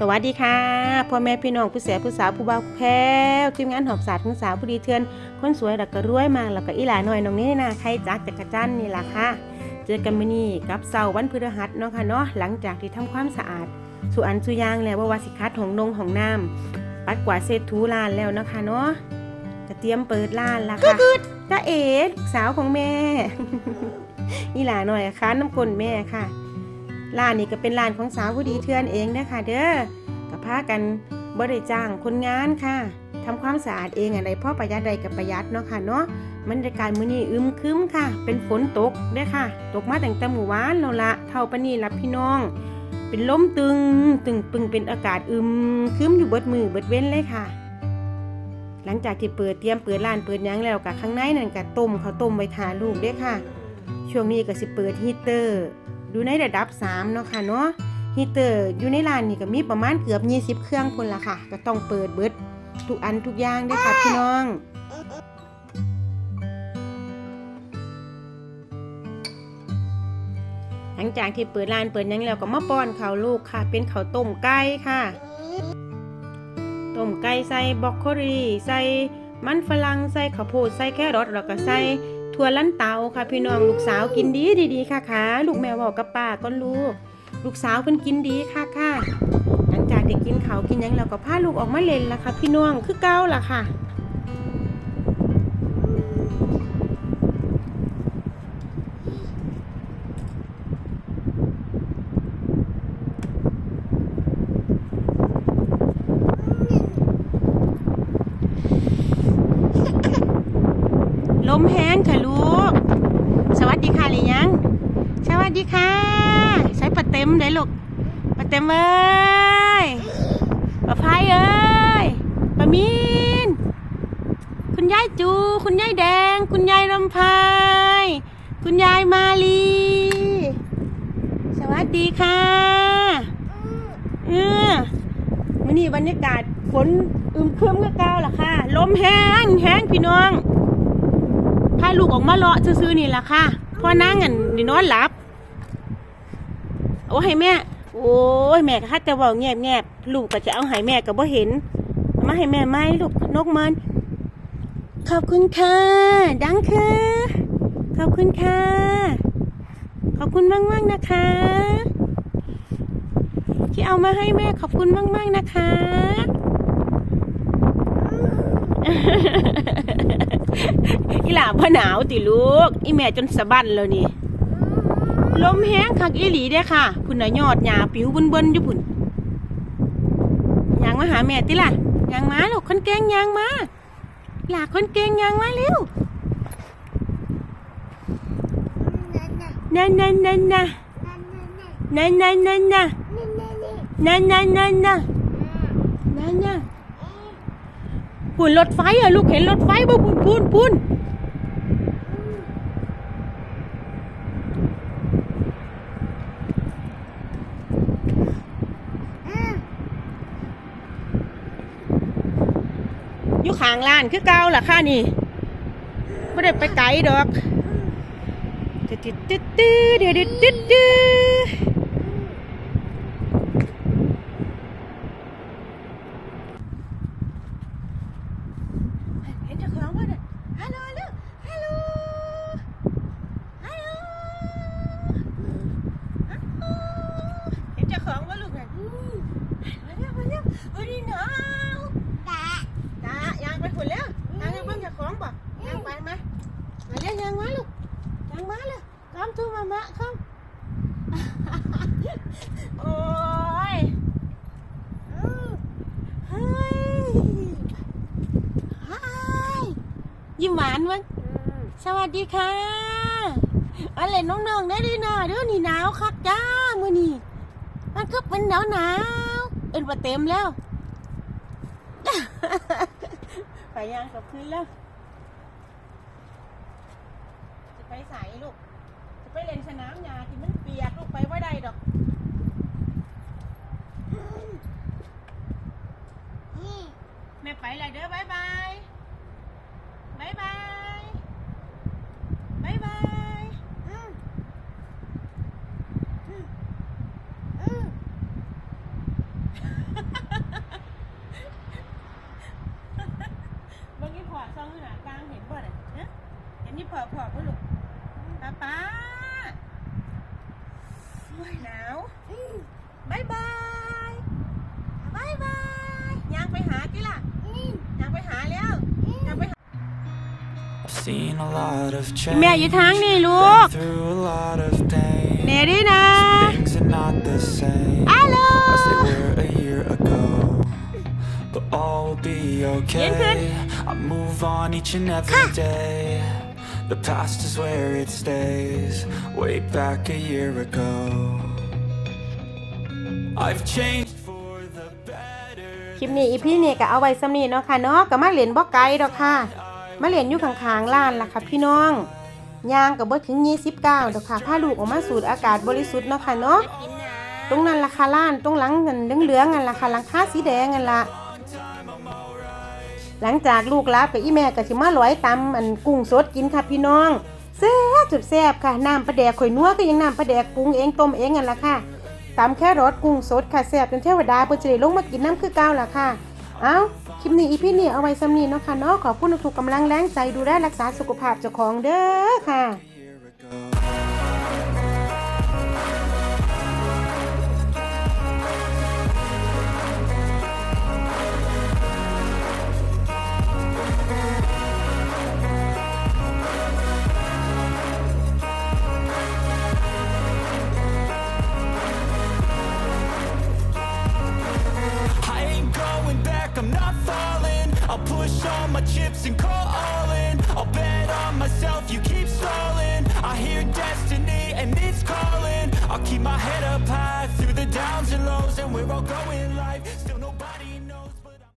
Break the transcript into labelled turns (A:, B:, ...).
A: สวัสดีค่ะพ่อแม่พี่น้องผู้เสียผู้สาวผู้บ่าวผู้แพ้วทีมงานหอบศาสตร์ของสาวผู้ดีเทือน คนสวยแล้วก็รวยมาแล้วก็อีหลาหน่อยน้องนี่นะใครจักจักรจันนี่ล่ะค่ะ เจอกันมื้อนี้กับเสาร์วันพฤหัสเนาะค่ะเนาะหลังจากที่ทำความสะอาดสุอันสุยางแล้วว่าว่าสิคัดของนงของน้ำปัดกวาดเศษถูลานแล้วเนาะค่ะเนาะจะเตรียมเปิดร้านละค่ะจ้าเอ๋ลูกสาวของแม่อีหลาหน่อยค่ะน้ำกลนแม่ค่ะ ร้านนี้ก็เป็นร้านของสาวผู้ดีเทือนเองนะคะเด้อกับพากันบ่ได้จ้างคนงานค่ะทำความสะอาดเองอะไรพ่อประหยัดใดกับประหยัดเนาะค่ะเนาะบรรยากาศมื้อนี้อึมครึมค่ะ เป็นฝนตกเด้อค่ะ ตกมาแตั้งแต่หมู่วานแล้วละเท่าปนนี้ล่ะพี่น้อง เป็นลมตึงตึงปึงเป็นอากาศอึมครึมอยู่เบิดมือเบิดเว้นเลยค่ะหลังจากที่เปิดเตรียมเปิดร้านเปิดยังแล้วกับข้างในนั่นก็ต้มข้าวต้มไว้ทาลูกเด้อค่ะ ช่วงนี้ก็สิเปิดฮีตเตอร์ดูในระดับ 3 เนาะค่ะเนาะฮีเตอร์อยู่ในร้านนี่ก็มีประมาณเกือบ 20 เครื่องคนละค่ะ ก็ต้องเปิดเบิดทุกอันทุกอย่างเด้อค่ะพี่น้องหลังจากที่เปิดร้านเปิดหยังแล้วก็มาป้อนข้าวลูกค่ะ เป็นข้าวต้มไก่ค่ะต้มไก่ใส่บรอกโคลีใส่มันฝรั่งใส่ข้าวโพดใส่แครอทแล้วก็ใส่ ถั่วลันเตาค่ะ พี่น้องลูกสาวกินดีดีๆค่ะค่ะลูกแมวบอกกับป้าก็ลูก ลูกสาวเพิ่นกินดีค่ะค่ะหลังจากได้กินเขากินยังแล้วก็พาลูกออกมาเล่นละค่ะ พี่น้องคือเก้าละค่ะลมแห้งค่ะ ดีค่ะหรือยัง สวัสดีค่ะ ใช้ปลาเต็มเลยลูกปลาเต็มเอ้ยปลาพเอ้ยปลามีน คุณยายจู คุณยายแดง คุณยายลำพายคุณยายมาลี สวัสดีค่ะเออวันนี้บรรยากาศฝนอึมครึมก็เก้าล่ะค่ะ ลมแห้งแห้งพี่น้องพาลูกออกมาเลาะซื้อๆนี่แหละค่ะ พ่อนั่งอันนี่นอนหลับ โอ้ให้แม่ โอ้ยแม่ก็ฮัดแต่เว่าแงบแงบลูกก็จะเอาให้แม่ก็บ่เห็น มาให้แม่ไหมลูกนกมันขอบคุณค่ะ ดังค่ะ ขอบคุณค่ะ ขอบคุณมากมากๆนะคะ ที่เอามาให้แม่ขอบคุณมากมากๆนะคะ อีหลาพ่อหนาวติลูก อีแม่จนสะบั้นแล้วนี่ ลมแห้งคักอีหลีเด้อค่ะพุ่นน่ะยอดหญ้าปิวเบิ่นๆอยู่พุ่นยางมาหาแม่ติล่ะยางมาลูกคนเก่งยางมาหลาคนเก่งยางมาเร็วนั่นนั่นนั่นนะนั่นนั่นนั่นนะนั่นนั่นนั่นนะนั่นนะพุ่นรถไฟอะลูกเห็นรถไฟบ่พุ่นพุ่นพุ่น อยู่ ข้างร้านคือเก่าล่ะค่ะนี่ไม่ได้ไปไกลดอกตึ๊ดตึ๊ดตึ๊ดตึ๊ดตึ๊ดตึ๊ดตึ๊ดเห็นเจ้าของว่าเนี่ยฮัลโหลลูกฮัลโหลฮัลโหลเห็นเจ้าของว่าลูกเนี่ยมาเร็วมาเร็ววันนี้นาว จ้ายางไปฝุ่นแล้วยางยังเพิ่งจะของบ่ยางไปไหมมาเรียกยางมาลูกยาง มาเลยคำทูมามะคำโอ้ยเฮ้ยเฮ้ยยิ้มหวานมั้งสวัสดีค่ะอะไรน้องๆได้ดีนะเดี๋ยวนี่หนาวคักจ้ามื่อนี้มันก็เป็นหนาวหนาวๆเป็นประเต็มแล้วไปยังกับพื้นแล้ว จะไปใส่ลูกจะ ไปเล่นสนามหญ้าที่มันเปียกลูกไปไว้าได้ดอกแม่ไปเลยเด้อบายบายบายบายบายบายบางทีพอซองหนากลางเห็นบ่เนี่ยเห็นนี่พอพอก็ลูกป๊าป๊า วบายบายบายบายยังไปหากี่ล่ะยังไปหาแล้วยังไปหา
B: I've seen a lot of change.
A: แม่อยู่ทางนี่ลูก
B: Been through a lot of pain.
A: แม่ดีนะ
B: Things are not the same
A: ฮัลโหล
B: as they were a year ago. But all will be okay. I move on each and every day. The past is where it stays. Way back a year ago. I've changed for the
A: คลิปนี้อีพี่นี่ก็เอาไว้สำนีเนาะค่ะเนาะก็มาเล่นบ่ไกลดอกค่ะ มาเล่นอยู่ข้างๆร้านล่ะค่ะพี่น้องยางก็บ่ถึง 29ดอกค่ะพาลูกออกมาสูดอากาศบริสุทธิ์เนาะค่ะเนาะตรงนั้นล่ะค่ะร้านตรงหลังเงินเหลืองๆนั่นล่ะค่ะหลังคาสีแดงนั่นละ หลังจากลูกลากับอีแม่ก็สิมาลอยตำอันกุ้งสดกินค่ะพี่น้องแซ่บจุดแซ่บค่ะน้ำปลาแดกข่อยนัวก็ยังน้ำปลาแดกปรุงเองต้มเองกันละค่ะตำแค่รสกุ้งสดค่ะแซ่บจนเทวดาเปิดจะได้ลงมากินน้ำคือเก่าละค่ะ เอาคลิปนี้อีพี่นี่เอาไว้สำนีเนาะค่ะเนาะขอบคุณทุกๆกำลังแรงใจดูแลรักษาสุขภาพเจ้าของเด้อค่ะ
B: Push all my chips and call all in. I'll bet on myself, you keep stalling. I hear destiny and it's calling. I'll keep my head up high through the downs and lows, and we're all going live. Still